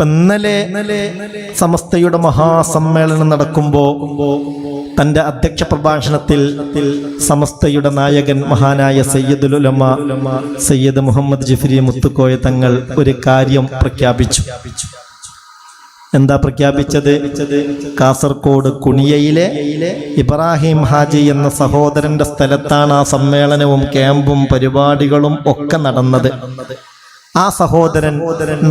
ഇപ്പൊ ഇന്നലെ സമസ്തയുടെ മഹാസമ്മേളനം നടക്കുമ്പോ തന്റെ അധ്യക്ഷ പ്രഭാഷണത്തിൽ സമസ്തയുടെ നായകൻ മഹാനായ സയ്യദ് ഉലമ സയ്യിദ് മുഹമ്മദ് ജഫരി മുത്തുക്കോയ തങ്ങൾ ഒരു കാര്യം പ്രഖ്യാപിച്ചു. എന്താ പ്രഖ്യാപിച്ചത്? കാസർകോട് കുണിയയിലെ ഇബ്രാഹിം ഹാജി എന്ന സഹോദരന്റെ സ്ഥലത്താണ് ആ സമ്മേളനവും ക്യാമ്പും പരിപാടികളും ഒക്കെ നടന്നത്. ആ സഹോദരൻ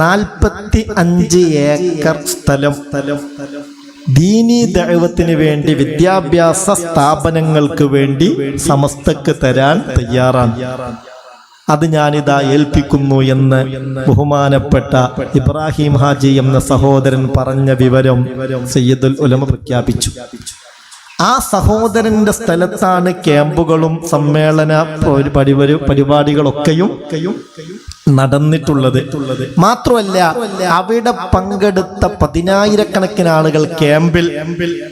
നാൽപ്പത്തി അഞ്ച് ഏക്കർ സ്ഥലം. ദീനീ ദൈവത്തിന് വേണ്ടി വിദ്യാഭ്യാസ സ്ഥാപനങ്ങൾക്ക് വേണ്ടി സമസ്തക്ക് തരാൻ തയ്യാറാണ്. അത് ഞാനിതാ ഏൽപ്പിക്കുന്നു എന്ന് ബഹുമാനപ്പെട്ട ഇബ്രാഹിം ഹാജി എന്ന സഹോദരൻ പറഞ്ഞ വിവരം സയ്യിദുൽ ഉലമ പ്രഖ്യാപിച്ചു. ആ സഹോദരന്റെ സ്ഥലത്താണ് ക്യാമ്പുകളും സമ്മേളന പരിപാടി പരിപാടികളൊക്കെയും നടന്നിട്ടുള്ളത്. മാത്രമല്ല അവിടെ പങ്കെടുത്ത പതിനായിരക്കണക്കിന് ആളുകൾ ക്യാമ്പിൽ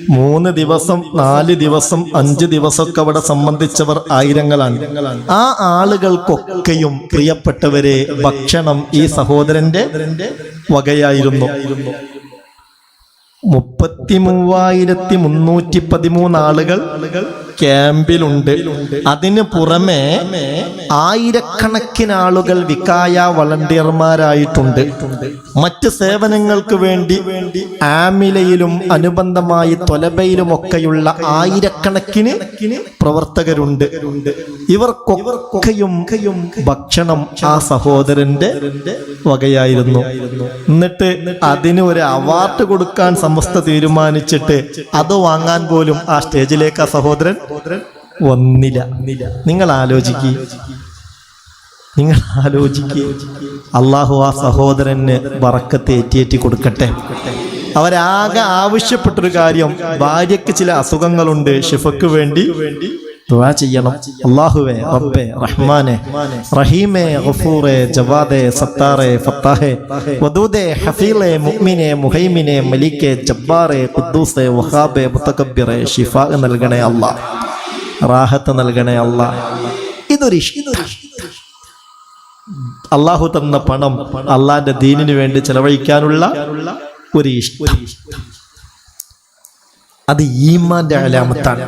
മൂന്ന് ദിവസം നാല് ദിവസം അഞ്ച് ദിവസമൊക്കെ അവിടെ സംബന്ധിച്ചവർ ആയിരങ്ങളാണ്. ആ ആളുകൾക്കൊക്കെയും പ്രിയപ്പെട്ടവരെ ഭക്ഷണം ഈ സഹോദരന്റെ വകയായിരുന്നു. മുപ്പത്തി മൂവായിരത്തി മുന്നൂറ്റി പതിമൂന്ന് ആളുകൾ ക്യാമ്പിലുണ്ട്. അതിന് പുറമെ ആയിരക്കണക്കിന് ആളുകൾ വിക്കായ വളണ്ടിയർമാരായിട്ടുണ്ട്. മറ്റ് സേവനങ്ങൾക്ക് വേണ്ടി ആമിലയിലും അനുബന്ധമായി തൊലബയിലും ഒക്കെയുള്ള ആയിരക്കണക്കിന് പ്രവർത്തകരുണ്ട്. ഇവർക്കൊക്കെയും ഭക്ഷണം ആ സഹോദരന്റെ വകയായിരുന്നു. എന്നിട്ട് അതിന് ഒരു അവാർഡ് കൊടുക്കാൻ സമസ്ത തീരുമാനിച്ചിട്ട് അത് വാങ്ങാൻ പോലും ആ സ്റ്റേജിലേക്ക് ആ സഹോദരൻ വന്നില്ല. നിങ്ങൾ ആലോചിക്കുക നിങ്ങൾ ആലോചിക്കുക അള്ളാഹു ആ സഹോദരന് വറക്കത്തെ ഏറ്റിയേറ്റി കൊടുക്കട്ടെ. അവരാകെ ആവശ്യപ്പെട്ടൊരു കാര്യം ഭാര്യയ്ക്ക് ചില അസുഖങ്ങളുണ്ട് ഷിഫക്ക് വേണ്ടി ദുആ ചെയ്യണം. അള്ളാഹുവേ റബ്ബേ റഹ്മാനെ റഹീമേ ഗഫൂറെ ജവാദെ സത്താറെ ഫത്താഹെ വദൂദെ ഹഫീലെ മുഅ്മിനെ മുഹൈമിനെ മലിക്കെ ജബ്ബാറെ ഖുദ്ദൂസെ വഹാബെ മുതകബ്ബിറെ ഷിഫാ നൽകണേ അല്ലാഹ് റാഹത്ത് നൽകണേ അല്ലാഹ് ഇതൊരു അള്ളാഹു തന്ന പണം അള്ളാന്റെ ദീനിനു വേണ്ടി ചെലവഴിക്കാനുള്ള ഒരു ഇഷ്ടം അത് ഈമാന്റെ അലാമത്താണ്.